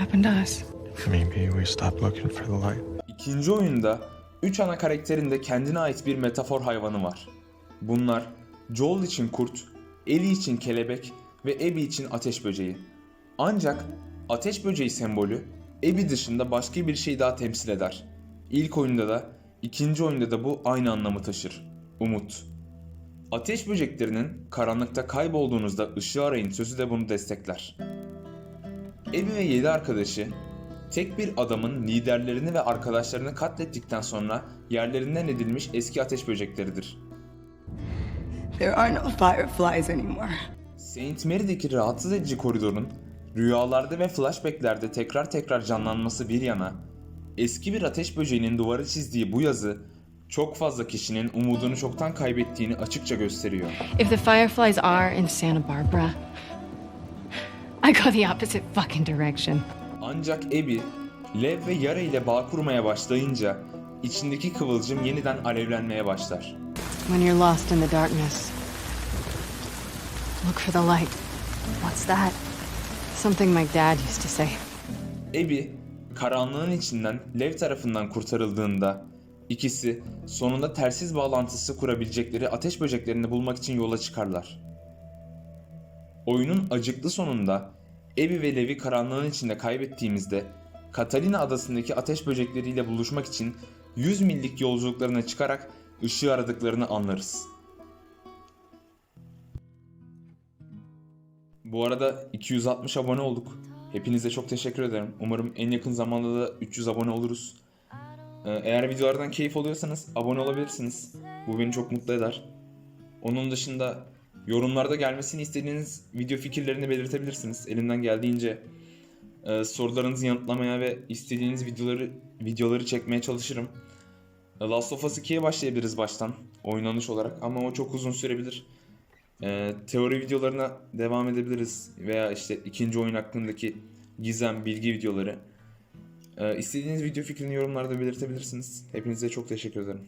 happened to us. Maybe we stop looking for the light. İkinci oyunda 3 ana karakterin de kendine ait bir metafor hayvanı var. Bunlar Joel için kurt, Ellie için kelebek ve Abby için ateş böceği. Ancak ateş böceği sembolü Abby dışında başka bir şey daha temsil eder. İlk oyunda da ikinci oyunda da bu aynı anlamı taşır. Umut. Ateş böceklerinin karanlıkta kaybolduğunuzda ışığı arayın sözü de bunu destekler. Abby ve 7 arkadaşı tek bir adamın liderlerini ve arkadaşlarını katlettikten sonra yerlerinden edilmiş eski ateş böcekleridir. There are no fireflies anymore. Saint Mary'deki rahatsız edici koridorun rüyalarda ve flashbacklerde tekrar tekrar canlanması bir yana, eski bir ateş böceğinin duvarı çizdiği bu yazı çok fazla kişinin umudunu çoktan kaybettiğini açıkça gösteriyor. If the Fireflies are in Santa Barbara, I go the opposite fucking direction. Ancak Abby, Lev ve Yara ile bağ kurmaya başlayınca içindeki kıvılcım yeniden alevlenmeye başlar. When you're lost in the darkness, look for the light. What's that? Something my dad used to say. Abby, karanlığın içinden Lev tarafından kurtarıldığında ikisi sonunda tersiz bağlantısı kurabilecekleri ateş böceklerini bulmak için yola çıkarlar. Oyunun acıklı sonunda Abby ve Lev'i karanlığın içinde kaybettiğimizde Catalina adasındaki ateş böcekleriyle buluşmak için 100 millik yolculuklarına çıkarak ışığı aradıklarını anlarız. Bu arada 260 abone olduk. Hepinize çok teşekkür ederim. Umarım en yakın zamanda da 300 abone oluruz. Ee, Eğer videolardan keyif alıyorsanız abone olabilirsiniz. Bu beni çok mutlu eder. Onun dışında yorumlarda gelmesini istediğiniz video fikirlerini belirtebilirsiniz. Elimden geldiğince e, sorularınızı yanıtlamaya ve istediğiniz videoları videoları çekmeye çalışırım. E, Last of Us 2'ye başlayabiliriz baştan oynanış olarak ama o çok uzun sürebilir. Ee, teori videolarına devam edebiliriz veya işte ikinci oyun hakkındaki gizem, bilgi videoları. Ee, istediğiniz video fikrini yorumlarda belirtebilirsiniz. Hepinize çok teşekkür ederim.